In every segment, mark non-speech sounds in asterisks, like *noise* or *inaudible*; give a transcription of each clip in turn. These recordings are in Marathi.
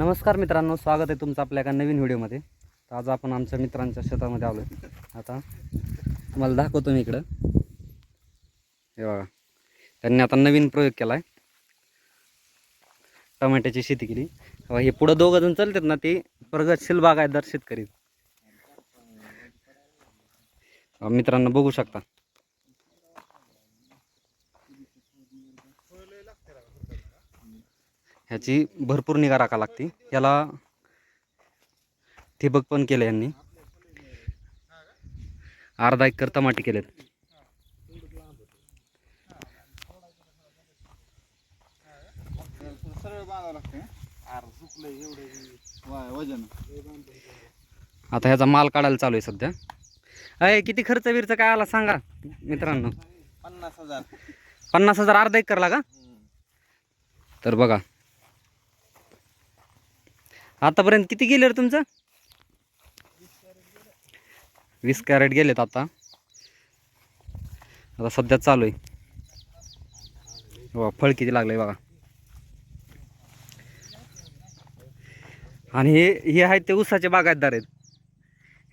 नमस्कार मित्रांनो स्वागत आहे तुमचं आपल्या एका नवीन व्हिडिओमध्ये. तर आज आपण आमच्या मित्रांच्या शेतामध्ये आलो आता तुम्हाला दाखवतो मी इकडं. हे बघा. त्यांनी आता नवीन प्रयोग केला आहे टमाट्याची शेती केली. हे पुढं दोघं जण चालतात ना ते प्रगतशील बागायतदार शेतकरी. मित्रांनो बघू शकता. ह्याची भरपूर निगा राखा लागते. याला ठिबक पण केलं यांनी. अर्धा एकर टमाटे केलेत. अरे चुकलंय एवढं वजन आता ह्याचा माल काढायला चालू आहे सध्या. अय किती खर्च बिर्च काय आला सांगा मित्रांनो. पन्नास हजार. पन्नास हजार अर्धा एकरला का तर बघा. आतापर्यंत किती गेले रे तुमचं? वीस कॅरेट गेलेत आता. आता सध्या चालू आहे. बघा फळ किती लागलं आहे बघा. आणि हे हे आहेत ते ऊसाचे बागायतदार आहेत.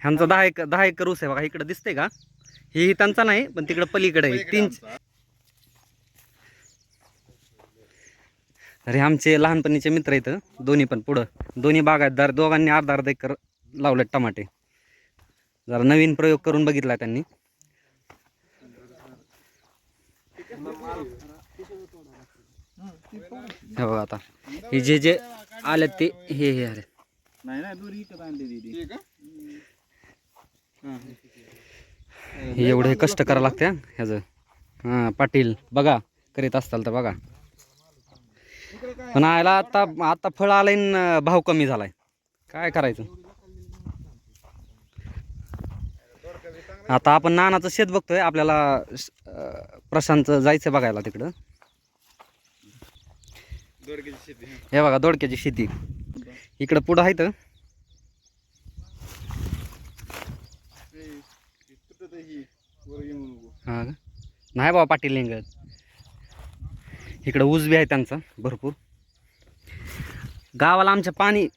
ह्यांचा दहा एक दहा एकर ऊस आहे बघा. इकडं दिसतंय का? हे त्यांचा नाही पण तिकडं पलीकडे आहे. तीन तर हे आमचे लहानपणीचे मित्र आहेत दोन्ही पण पुढं. दोन्ही बागायतदार दोघांनी अर्धा अर्धा एकर लावलेत टमाटे. जरा नवीन प्रयोग करून बघितला त्यांनी. हे बघा आता. हे जे जे आलेत ते हे हे आले दूर हे एवढे कष्ट करावं लागते हा, ह्याचं. हां पाटील बघा करीत असताल तर बघा. पण आयला आता आता फळ आलंय भाव कमी झालाय. काय करायचं? आता आपण नानाचं शेत बघतोय आपल्याला प्रशांतचं जायचं बघायला तिकडं. हे. बघा दोडक्याची शेती. इकडं पुढं आहे तर? नाही बाबा पाटील लिंगत. इकडं ऊस बी आहे त्यांचा भरपूर. गावाला आमच्या पाणी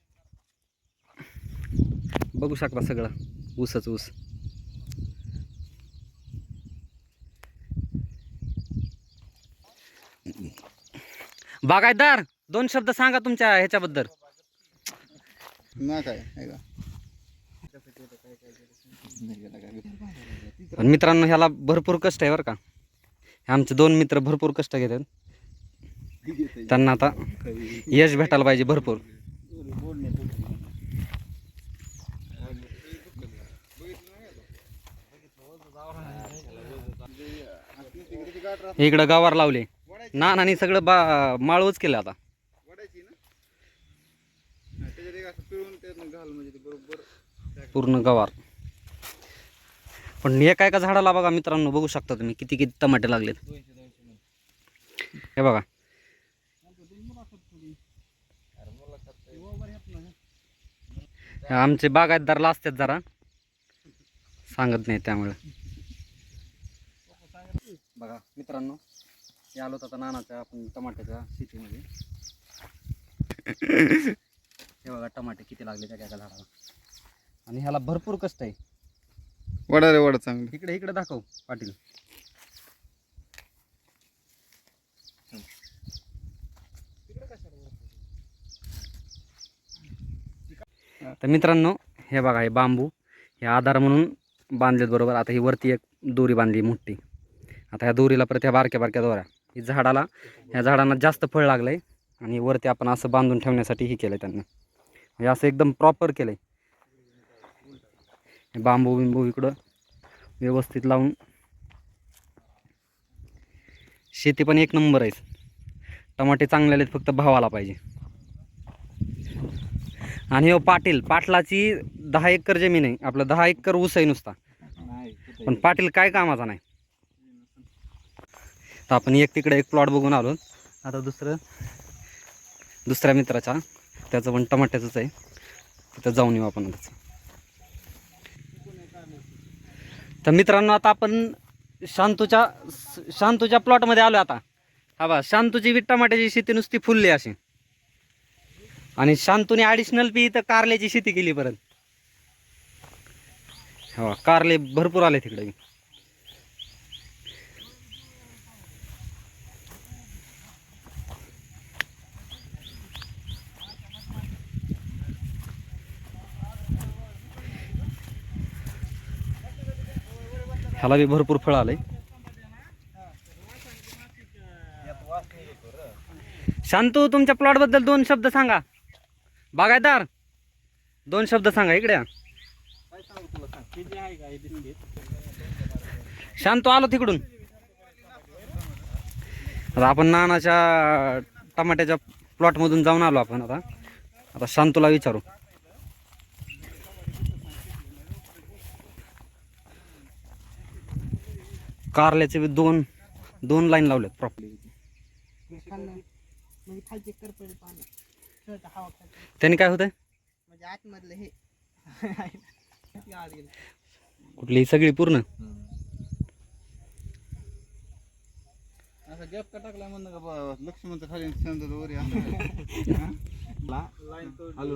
बघू शकता सगळं ऊसच ऊस. बागायतदार दोन शब्द सांगा तुमच्या ह्याच्याबद्दल. ना काय पण मित्रांनो ह्याला भरपूर कष्ट आहे बरं का. हे आमचे दोन मित्र भरपूर कष्ट घेतात. त्यांना आता यश भेटायला पाहिजे भरपूर. इकडं गावार लावले. ना नानी सगळं बा माळवच केलं आता. पूर्ण गवार पण एका एका झाडाला बघा मित्रांनो बघू शकता तुम्ही किती किती टमाटे लागलेत. हे बघा. आमचे बागायतदारला असतात जरा. सांगत नाही त्यामुळे. बघा मित्रांनो हे आलो आता नानाच्या आपण टमाट्याच्या शेतीमध्ये. हे बघा टमाटे किती लागले त्या एका झाडाला. आणि ह्याला भरपूर कष्ट आहे. वडा रे वडा चांगलं. इकडे इकडे दाखव पाटील. तर मित्रांनो हे बघा हे बांबू हे आधार म्हणून बांधलेत बरोबर. आता ही वरती एक दोरी बांधली मोठी. आता ह्या दोरीला परत ह्या बारक्या बारक्या दोऱ्या. ही झाडाला ह्या झाडांना जास्त फळ लागलं आहे आणि वरती आपण असं बांधून ठेवण्यासाठी ही केलं त्यांनी. म्हणजे असं एकदम प्रॉपर केलं आहे बांबू बिंबू इकडं व्यवस्थित लावून. शेती पण एक नंबर आहे. टमाटे चांगले आहेत फक्त भावाला पाहिजे. आणि हो पाटील पाटलाची दहा एकर जमीन आहे. आपलं दहा एकर ऊस आहे नुसता. पण पाटील काय कामाचा नाही. तर आपण एक तिकडे एक प्लॉट बघून आलो. आता दुसरं दुसऱ्या मित्राच्या त्याचं पण टमाट्याचंच आहे. तिथं जाऊन येऊ आपण आता. तर मित्रांनो आता आपण शांतूच्या शांतूच्या प्लॉटमध्ये आलो आता. हा बा शांतूची बी टमाट्याची शेती नुसती फुलली अशी. आणि शांतूने ॲडिशनल पी इथं कारल्याची शेती केली परत. हो कारले भरपूर आले तिकडे. ह्याला बी भरपूर फळ आलंय. शांतू तुमच्या प्लॉटबद्दल दोन शब्द सांगा. बागायदार दोन शब्द सांगा इकडे. शांत आलो तिकडून. आता आपण नानाच्या टमाट्याच्या प्लॉटमधून जाऊन आलो आपण आता. आता शांतूला विचारू. कारल्याचे बी दोन दोन लाईन लावलेत प्रॉपर खेळता हवा खाली त्याने काय होतंय? म्हणजे आतमधलं हे. *laughs* किती आत गेलं. कुठली सगळी पूर्ण? असा गॅप का टाकला का बा लक्ष्मणचं खाली संदर वरी *laughs*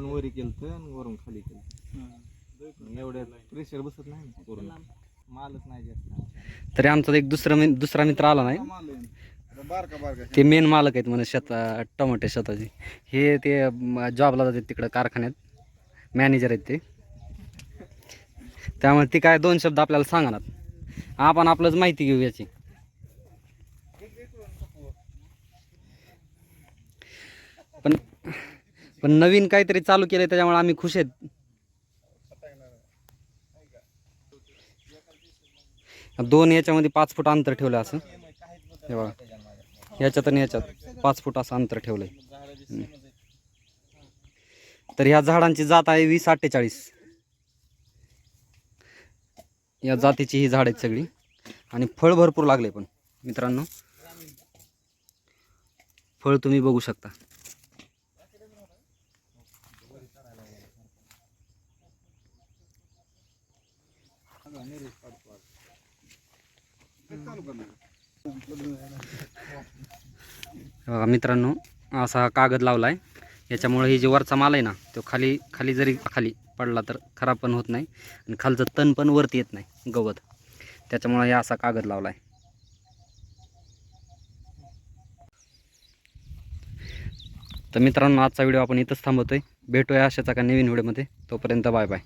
वरी केलं आणि वरून खाली केलं एवढ्या प्रेशर बसत नाही ना पूर्ण. मालच नाही जास्त. तरी आमचा एक दुसरा दुसरा मित्र आला नाही. माल आहे. आता बारका बारका ते मेन मालक आहेत म्हणे शेता टमाटे शेताचे. हे ते जॉबला जातात तिकडं कारखान्यात. मॅनेजर आहेत ते. त्यामुळे ती काय दोन शब्द आपल्याला सांगणार. आपण आपलंच माहिती घेऊ याची. पण पण नवीन काहीतरी चालू केलं त्याच्यामुळे आम्ही खुश आहेत. दोन याच्यामध्ये पाच फूट अंतर ठेवलं असं. हे बघा. याच्यात आणि याच्यात पाच फूट असं अंतर ठेवलंय. आहे तर ह्या झाडांची जात आहे वीस अठ्ठेचाळीस. या जातीची ही झाड आहेत सगळी. आणि फळ भरपूर लागले पण मित्रांनो. फळ तुम्ही बघू शकता. हे बघा मित्रांनो असा हा कागद लावला आहे याच्यामुळे ही जे वरचा माल आहे ना तो खाली खाली जरी खाली पडला तर खराब पण होत नाही आणि खालचं तण पण वरती येत नाही गवत. त्याच्यामुळे हे असा कागद लावला आहे तर मित्रांनो आजचा व्हिडिओ आपण इथंच थांबवतोय. भेटूया अशाचा का नवीन व्हिडिओमध्ये. तोपर्यंत बाय बाय.